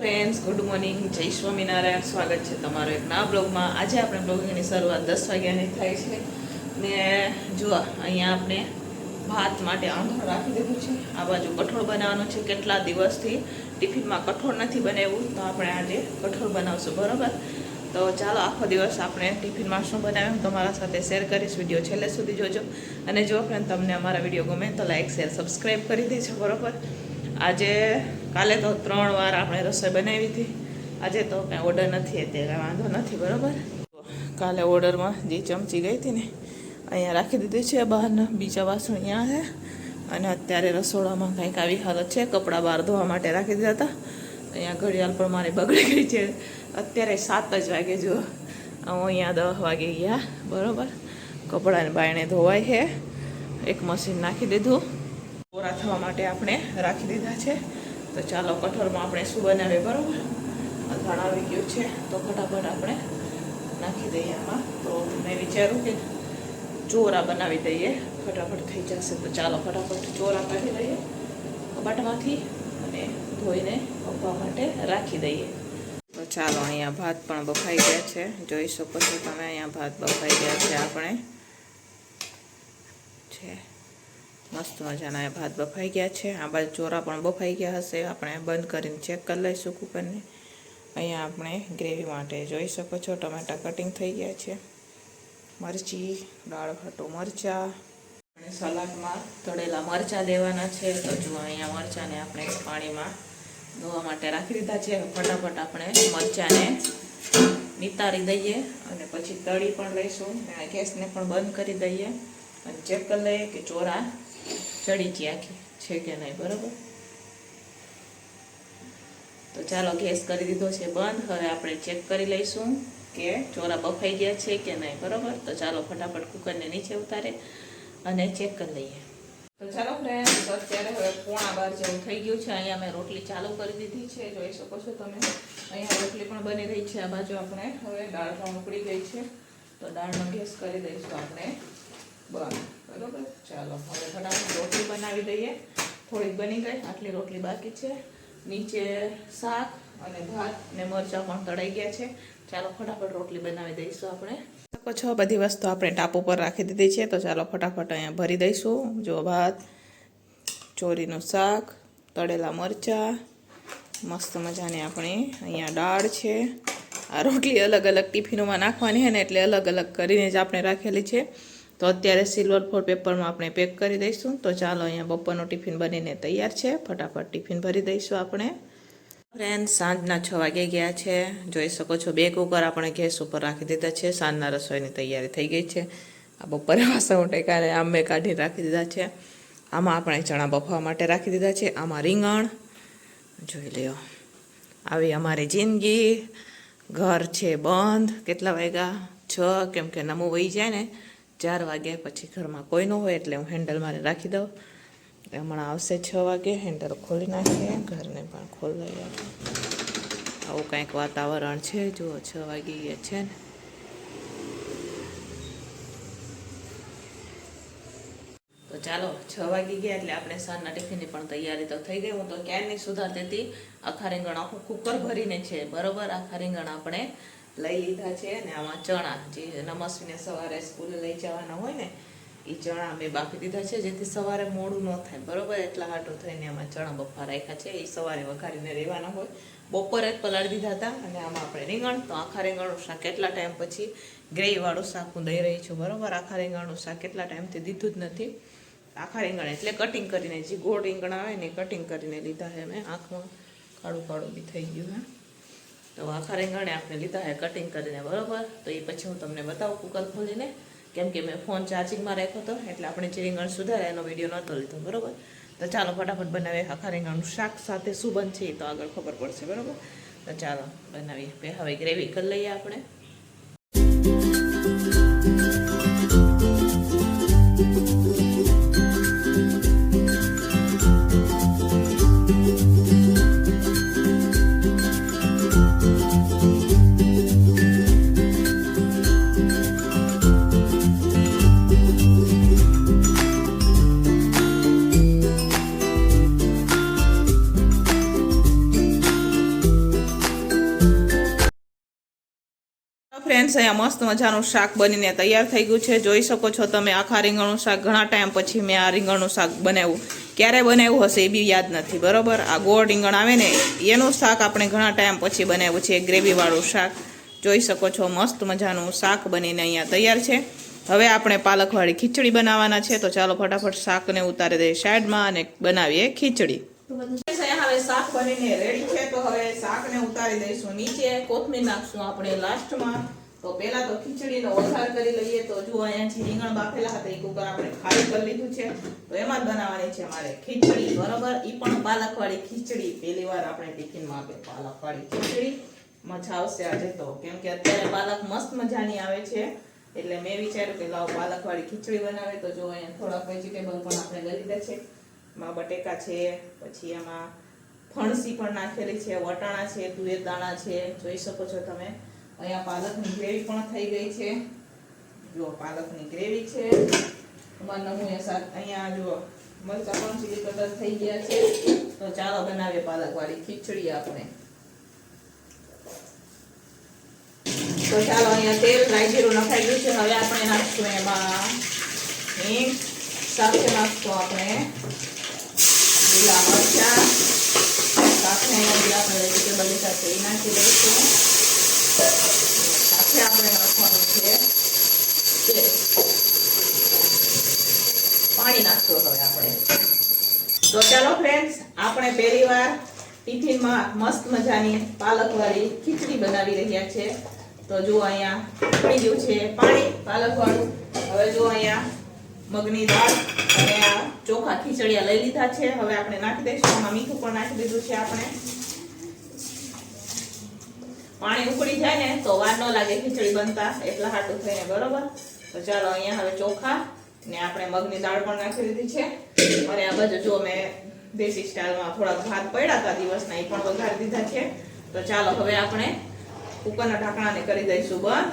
Friends good morning જય સ્વામિનારાયણ. સ્વાગત છે તમારો એક નવા બ્લોગમાં. આજે આપણે બ્લોગિંગની શરૂઆત દસ વાગ્યાની થાય છે. ને જુઓ, અહીંયા આપણે ભાત માટે આંધણ રાખી દીધું છે. આ બાજુ કઠોળ બનાવવાનું છે. કેટલા દિવસથી ટિફિનમાં કઠોળ નથી બનાવ્યું? તો આપણે આજે કઠોળ બનાવશું. બરાબર? તો ચાલો, આખો દિવસ આપણે ટિફિનમાં શું બનાવ્યું તમારા સાથે શેર કરીશ. વીડિયો છેલ્લે સુધી જોજો. અને જો ફ્રેન્ડ તમને અમારા વીડિયો ગમે તો લાઈક શેર સબસ્ક્રાઈબ કરી દેજો. બરાબર? આજે કાલે તો ત્રણ વાર આપણે રસોઈ બનાવી હતી. આજે તો કાંઈ ઓર્ડર નથી તે કાંઈ વાંધો નથી, બરાબર? કાલે ઓર્ડરમાં જે ચમચી ગઈ હતી ને, અહીંયા રાખી દીધી છે બહારના, બીજા વાસણ અહીંયા છે. અને અત્યારે રસોડામાં કંઈક આવી હાલત છે, કપડાં બહાર ધોવા માટે રાખી દીધા હતા. અહીંયા ઘડિયાળ પણ મારી બગડી ગઈ છે. અત્યારે સાત જ વાગે જો હું અહીંયા દસ વાગે ગયા, બરાબર? કપડાને બાયણે ધોવાય છે. એક મશીન નાખી દીધું. કોરા થવા માટે આપણે રાખી દીધા છે. તો ચાલો કઠોળમાં આપણે શું બનાવીએ, બરાબર? અથાણ આવી ગયું છે. તો ફટાફટ આપણે નાખી દઈએ આમાં. તો મેં વિચાર્યું કે ચોરા બનાવી દઈએ. ફટાફટ થઈ જશે. તો ચાલો ફટાફટ ચોરા કાઢી દઈએ કબાટમાંથી અને ધોઈને પકવા માટે રાખી દઈએ. તો ચાલો અહીંયા ભાત પણ બફાઈ ગયા છે. જોઈ શકો છો તમે, અહીંયા ભાત બફાઈ ગયા છે આપણે. છે. મસ્ત મજાના એ ભાત બફાઈ ગયા છે. આ બાજુ ચોરા પણ બફાઈ ગયા હશે. આપણે બંધ કરીને ચેક કરી લઈશું કુકરને. અહીંયા આપણે ગ્રેવી માટે જોઈ શકો છો, ટમેટા કટિંગ થઈ ગયા છે. મરચી, દાળ ભાટો મરચાં. અને સલાડમાં તળેલા મરચાં લેવાના છે. તો જુઓ અહીંયા મરચાંને આપણે પાણીમાં ધોવા માટે રાખી દીધા છે. ફટાફટ આપણે મરચાંને નિતારી દઈએ અને પછી તળી પણ લઈશું. અને ગેસને પણ બંધ કરી દઈએ. અને ચેક કરી લઈએ કે ચોરા ચડી ગયા કે છે કે નહીં, બરાબર? તો ચાલો ગેસ કરી દીધો છે બંધ. હવે આપણે ચેક કરી લઈશું કે ચોરા બફાઈ ગયા છે કે નહીં, બરાબર? તો ચાલો ફટાફટ કુકરને નીચે ઉતારે અને ચેક કરી લઈએ. તો ચાલો ફ્રેન્ડ અત્યારે હવે પોણા બાર જેવું થઈ ગયું છે. અહીંયા મેં રોટલી ચાલુ કરી દીધી છે. જોઈ શકો છો તમે, અહીંયા રોટલી પણ બની રહી છે. આ બાજુ આપણે હવે દાળ પણ ઉકળી ગઈ છે. તો દાળનો ગેસ કરી દઈશું આપણે. બંધ બરોબર? ચાલો, હવે ફટાફટ રોટલી બનાવી દઈએ. થોડીક બની ગઈ, આટલી રોટલી બાકી છે. નીચે શાક અને ભાત ને મરચાં પણ તળાઈ ગયા છે. ચાલો, ફટાફટ રોટલી બનાવી દઈશું આપણે. શકો છો, બધી વસ્તુ આપણે ટાપ ઉપર રાખી દીધી છે. તો ચાલો, ફટાફટ અહીંયા ભરી દઈશું. જો ભાત, ચોરીનું શાક, તળેલા મરચાં, મસ્ત મજાની આપણી અહીંયા દાળ છે. આ રોટલી અલગ અલગ ટિફિનોમાં નાખવાની છે ને એટલે અલગ અલગ કરીને જ આપણે રાખેલી છે. તો અત્યારે સિલ્વર ફોર પેપરમાં આપણે પેક કરી દઈશું. તો ચાલો અહીંયા બપોરનું ટિફિન બનીને તૈયાર છે. ફટાફટ ટિફિન ભરી દઈશું આપણે. ફ્રેન્ડ સાંજના છ વાગે ગયા છે. જોઈ શકો છો બે કુકર આપણે ગેસ ઉપર રાખી દીધા છે. સાંજના રસોઈની તૈયારી થઈ ગઈ છે. આ બપોરે વાસણ ટેકાને આમ મેં કાઢી રાખી દીધા છે. આમાં આપણે ચણા બફવા માટે રાખી દીધા છે. આમાં રીંગણ, જોઈ લ્યો. આવી અમારી જિંદગી. ઘર છે બંધ. કેટલા વાગ્યા? છ, કેમ કે નમું વહી જાય ને. ચાર વાગે પછી ઘરમાં કોઈ ન હોય એટલે હું હેન્ડલ મારે રાખી દઉં. હમણાં આવશે છ વાગે હેન્ડલ ખોલી નાખીએ, ઘરને પણ ખોલી આવું કંઈક વાતાવરણ છે, જુઓ છ વાગી છે ને. તો ચાલો, છ વાગી ગયા એટલે આપણે સાંજના ટિફિનની પણ તૈયારી તો થઈ ગઈ. હું તો ક્યારની સુધારતી હતી? આખા રીંગણ આખું કુકર ભરીને છે. બરોબર? આખા રીંગણ આપણે લઈ લીધા છે અને આમાં ચણા જે નમસ્વીને સવારે સ્કૂલે લઈ જવાના હોય ને એ ચણા મેં બાફી દીધા છે, જેથી સવારે મોડું ન થાય. બરોબર? એટલા હાટું થઈને આમાં ચણા બફા રાખ્યા છે. એ સવારે વઘારીને રહેવાના હોય. બપોરે જ પલાળી દીધા હતા અને આમાં આપણે રીંગણ, તો આખા રીંગણનું શાક કેટલા ટાઈમ પછી ગ્રેવીવાળું શાક હું દઈ રહી છું. બરોબર? આખા રીંગણનું શાક કેટલા ટાઈમથી દીધું જ નથી. આખા રીંગણ એટલે કટિંગ કરીને, જે ગોળ રીંગણ આવે ને કટિંગ કરીને લીધા છે મેં આંખમાં કાળું કાળું બી થઈ ગયું હે તો આખા રીંગણે આપણે લીધા છે કટિંગ કરીને બરાબર? તો એ પછી હું તમને બતાવું કુકર ખોલીને. કેમ કે મેં ફોન ચાર્જિંગમાં રાખ્યો હતો એટલે આપણે જે રીંગણ સુધારે એનો વીડિયો નહોતો લીધો, બરોબર? તો ચાલો ફટાફટ બનાવીએ આખા રીંગણનું શાક સાથે શું બનશે એ તો આગળ ખબર પડશે, બરાબર? તો ચાલો બનાવીએ. હવે ગ્રેવી કરી લઈએ આપણે. ફ્રેન્ડ્સ અહીંયા મસ્ત મજાનું શાક બનીને તૈયાર થઈ ગયું છે. જોઈ શકો છો તમે આખા રીંગણનું શાક. ઘણા ટાઈમ પછી મેં આ રીંગણનું શાક બનાવ્યું. ક્યારે બનાવ્યું હશે એ બી યાદ નથી. બરોબર? આ ગોળ રીંગણ આવે ને, એનું શાક આપણે ઘણા ટાઈમ પછી બનાવ્યું છે. ગ્રેવીવાળું શાક. જોઈ શકો છો મસ્ત મજાનું શાક બનીને અહીંયા તૈયાર છે. હવે આપણે પાલકવાળી ખીચડી બનાવવાના છે. તો ચાલો ફટાફટ શાકને ઉતારી દઈએ સાઈડમાં અને બનાવીએ ખીચડી. શાક બનીને રેડી છે. તો હવે શાકને ઉતારી દઈશું નીચે. કોથમીર નાખશું આપણે લાસ્ટમાં તો પહેલા તો ખીચડીનો વઘાર કરી લઈએ તો જો અહીંયા જે રીંગણ બાફેલા હતા, એ કુકર આપણે ખાલી કરી લીધું છે. તો એમાં જ બનાવવાની છે મારે ખીચડી, બરોબર? એ પણ પાલકવાળી ખીચડી. પહેલી વાર આપણે ટિફિનમાં આપે પાલકવાળી ખીચડી. મજા આવશે આજે તો. કેમ કે અત્યારે પાલક મસ્ત મજાની આવે છે. એટલે મેં વિચાર્યું કે લાવ પાલકવાળી ખીચડી બનાવે તો જો અહીંયા થોડાક વેજીટેબલ પણ આપણે લઈ લીધા છે. એમાં બટેકા છે, પછી એમાં ફણસી પણ નાખેલી છે, વટાણા છે, તુવેર દાણા છે. જોઈ શકો છો તમે. અહીંયા પાલકની ગ્રેવી પણ થઈ ગઈ છે. જો પાલકની ગ્રેવી છે. એમાં નમૂને શાક, અહીંયા જો મરચા પણ ચીલી કટર થઈ ગયા છે. તો ચાલો બનાવીએ પાલકવાળી ખીચડી આપણે. તો ચાલો અહીંયા તેલ રાઈ જીરું નખાઈ ગયું છે. હવે આપણે નાખશું એમાં હિંગ, સાથે નાખશું આપણે લીલા મરચા. સાથે અહીંયા આપણે વેજીટેબલ સાથે નાખી દઈશું. ખીચડી બનાવી રહ્યા છે. તો જો અહીંયા પડી છે પાણી, પાલકવાળું. હવે જો અહીંયા મગની દાળ અને ચોખા ખીચડિયા લઈ લીધા છે. હવે આપણે નાખી દઈશું. આમાં મીઠું પણ નાખી દીધું છે આપણે. પાણી ઉકળી જાય ને તો વાર ન લાગે, ખીચડી બનતા, એટલા હાટું થઈને, બરોબર? તો ચાલો, અહીંયા હવે ચોખા ને આપણે મગની દાળ પણ નાખી દીધી છે. અને આ બાજુ જો મેં દેશી સ્ટાઇલમાં થોડાક ભાત પડ્યા હતા દિવસના, એ પણ વઘારી દીધા છે. તો ચાલો, હવે આપણે કુકરના ઢાંકણાને કરી દઈશું બંધ.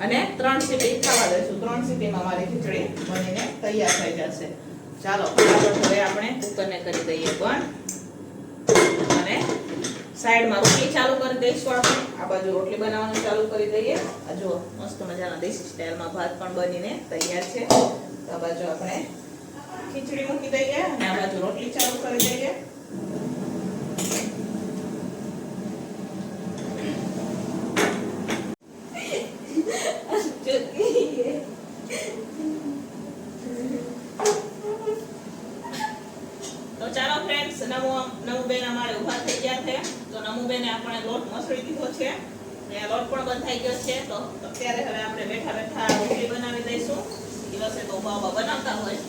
અને ત્રણ સીટી ખાવા દઈશું. ત્રણ સીટીમાં મારી ખીચડી બનીને તૈયાર થઈ જશે. ચાલો હવે આપણે કુકરને કરી દઈએ બંધ. સાઈડમાં રોટલી ચાલુ કરી દઈશું આપણે. આ બાજુ રોટલી બનાવવાનું ચાલુ કરી દઈએ. આ જો મસ્ત મજાના દેશી સ્ટાઇલમાં ભાત પણ બનીને તૈયાર છે. તો આ બાજુ આપણે ખીચડી મૂકી દઈએ અને આ બાજુ રોટલી ચાલુ કરી દઈએ તો ચાલો ફ્રેન્ડ્સ નમુ નમુબેન અમારે ઊભા થઈ ગયા છે તો નમુબેને આપણે લોટ મસળી દીધો છે. ને લોટ પણ બંધાઈ ગયો છે. તો અત્યારે હવે આપણે બેઠા બેઠા રોટલી બનાવી દઈશું. દિવસે તો ઊભા બનાવતા હોય.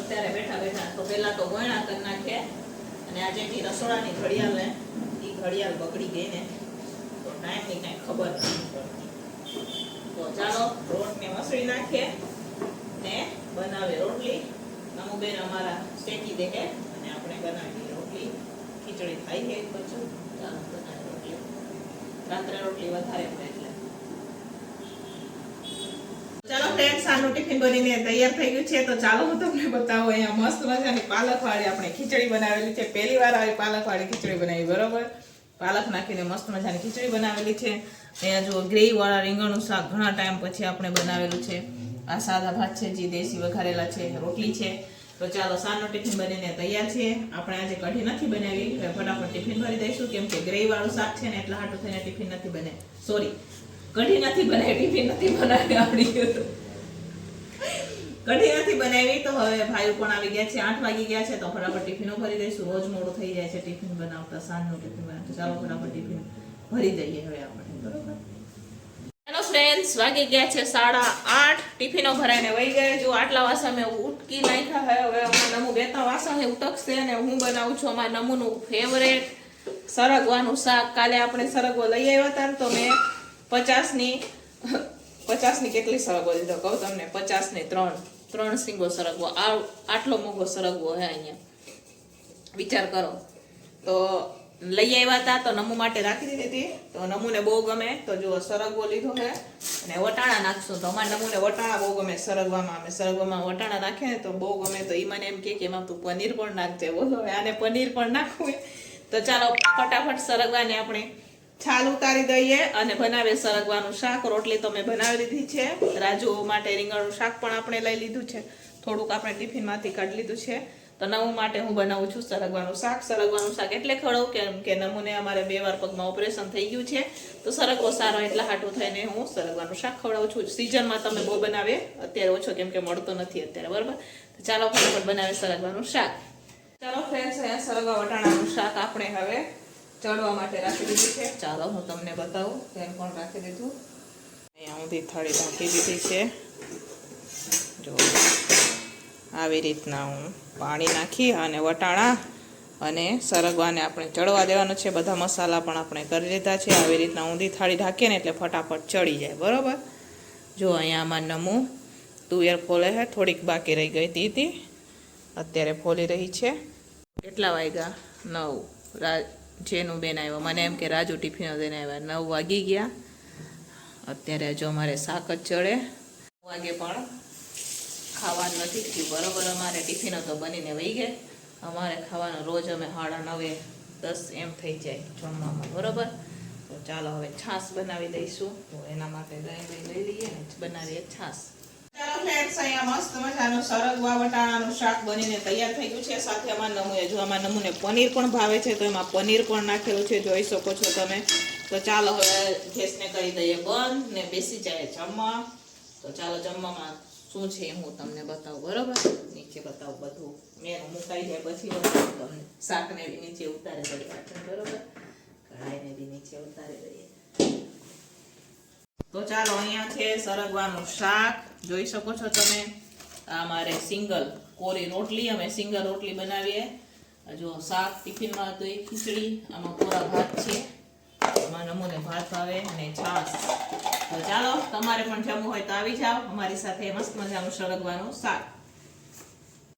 અત્યારે બેઠા બેઠા તો પહેલાં તો ગોયણા કરી નાખીએ અને આજે જે રસોડાની ઘડિયાળ ને એ ઘડિયાળ બગડી ગઈ ને. તો ટાઈમની કાંઈ ખબર નથી પડતી. તો ચાલો રોટને મસળી નાખીએ ને બનાવે રોટલી. નમુબેન અમારા શેકી દે અને આપણે બનાવીએ રોટલી. ખીચડી ખાઈ ગઈ પછી. રાત્રે ખીચડી બનાવેલી છે. પહેલી વાર આવી પાલકવાળી ખીચડી બનાવી, બરોબર? પાલક નાખીને મસ્ત મજાની ખીચડી બનાવેલી છે. અહીંયા જો ગ્રેવી વાળા રીંગણનું શાક ઘણા ટાઈમ પછી આપણે બનાવેલું છે. આ સાદા ભાત છે, જે દેશી વઘારેલા છે, રોટલી છે. તો ચાલો, સાંજનો ટિફિન બનીને તૈયાર છે આપણે આજે કઢી નથી બનાવી. ફટાફટ ટિફિન ભરી દઈશું, કેમ કે ગ્રેવીવાળું શાક છે ને, એટલા હાટું થઈને ટિફિન નથી બને. સોરી કઢી નથી બનાવી, ટિફિન નથી બનાવી આપણી કઢી નથી બનાવી, તો હવે ભાઈઓ પણ આવી ગયા છે, આઠ વાગી ગયા છે, તો ફટાફટ ટિફિનો ભરી દઈશું. રોજ મોડું થઈ જાય છે ટિફિન બનાવતા, સાંજનું ટિફિન બનાવતા. ચાલો, ફટાફટ ટિફિન ભરી દઈએ હવે આપણે. બરોબર? ફ્રેન્ડ્સ વાગી ગયા છે સાડા આઠ. ટિફિનો ભરાઈને વહી ગયા. જો આટલા વાસણ મેં ઉટકી નાખ્યા હે. હવે અમારા નમુ બે ત્રણ વાસણ ઉટકશે અને હું બનાવું છું અમારા નમુનું ફેવરેટ સરગવાનું શાક. કાલે આપણે સરગવો લઈ આવ્યા હતા તો મેં પચાસની પચાસની કેટલી સરગવો લીધો? કહું તમને, પચાસની ત્રણ. ત્રણ સિંગો સરગવો. આટલો મોઘો સરગવો હે અહીંયા. વિચાર કરો. તો લઈ આવ્યા હતા તો નમુ માટે રાખી દીધી હતી. તો નમુને બહુ ગમે. તો જો સરગવો લીધો છે. અને વટાણા નાખશું. તો અમારે નમુને વટાણા બહુ ગમે સરગવામાં. અમે સરગવામાં વટાણા નાખીએ તો બહુ ગમે. તો એ મને એમ કે એમાં તું પનીર પણ નાખજે. બોલો આને પનીર પણ નાખવું. તો ચાલો, ફટાફટ સરગવાને આપણે છાલ ઉતારી દઈએ અને બનાવીએ સરગવાનું શાક. રોટલી તો મેં બનાવી લીધી છે. રાજુ માટે રીંગણનું શાક પણ આપણે લઈ લીધું છે. થોડુંક આપણે ટિફિનમાંથી કાઢી લીધું છે. તો નવું માટે હું બનાવું છું સરગવાનું શાક. સરગવાનું શાક એટલે ખડો કેમ કે નમૂને અમારે બે વાર પગમાં ઓપરેશન થઈ ગયું છે. તો સરગવો સારો એટલા હાટું થઈને હું સરગવાનું શાક ખવડાવું છું. સિઝનમાં તમે બહુ બનાવે, અત્યારે ઓછો કેમ કે મળતો નથી અત્યારે, બરાબર? તો ચાલો ફટાફટ બનાવે સરગવાનું શાક. ચાલો ફ્રેન્ડ્સ અહીંયા સરગવા વટાણાનું શાક આપણે હવે ચડવા માટે રાખી દીધું છે. ચાલો હું તમને બતાવું તેલ પણ રાખી દીધું. અહીંયા ઊંધી થાળી ઢાંકી દીધી છે. જો. આવી રીતના હું પાણી નાખી અને વટાણા અને સરગવાને આપણે ચડવા દેવાનું છે. બધા મસાલા પણ આપણે કરી લીધા છે. આવી રીતના ઊંધી થાળી ઢાંકીએ ને એટલે ફટાફટ ચડી જાય. બરાબર? જો અહીંયા આમાં નમું તુવેર ફોલે છે થોડીક બાકી રહી ગઈ હતી અત્યારે ફોલી રહી છે. કેટલા વાગ્યા? નવ. રા, જેનું બેન આવ્યો. મને એમ કે રાજુ ટિફિનો બેન આવ્યા. નવ વાગી ગયા. અત્યારે જો મારે શાક જ ચડે. નવ વાગે પણ ખાવાનું નથી થયું. બરોબર, અમારે ટિફિનો તો બનીને વહી ગયા. અમારે ખાવાનું રોજ અમે સાડા નવે, દસ એમ થઈ જાય જમવામાં. બરોબર? તો ચાલો હવે છાશ બનાવી દઈશું. તો એના માટે દહીં દહીં લઈ લઈએ ને બનાવીએ છાશ. ચાલો ફ્રેન્ડ્સ અહીંયા મસ્ત મજાનું સરગવા વટાણાનું શાક બનીને તૈયાર થઈ ગયું છે. સાથે આમાં નમૂને જો આમાં નમૂને પનીર પણ ભાવે છે, તો એમાં પનીર પણ નાખેલું છે, જોઈ શકો છો તમે. તો ચાલો હવે ગેસને કરી દઈએ બંધ ને બેસી જાય જમવા. તો ચાલો જમવામાં શું છે હું તમને બતાવું, બરોબર? નીચે બતાવું બધું. મેં મુકાઈ જાય પછી બતાવું તમને. શાકને બી નીચે ઉતારે દઈએ બરોબર? કઢાઈને બી નીચે ઉતારે દઈએ તો ચાલો, અહીંયા છે સરગવાનું શાક. જોઈ શકો છો તમે? આ મારે સિંગલ કોરી રોટલી, અમે સિંગલ રોટલી બનાવીએ. જો શાક ટિફિનમાં તો એ ખીચડી, આમાં કોરા ભાત છે. એમાં નમૂને ભાત ભાવે અને છાશ. તો ચાલો, તમારે પણ જમવું હોય તો આવી જાઓ. અમારી સાથે મસ્ત મજાનું સરગવાનું શાક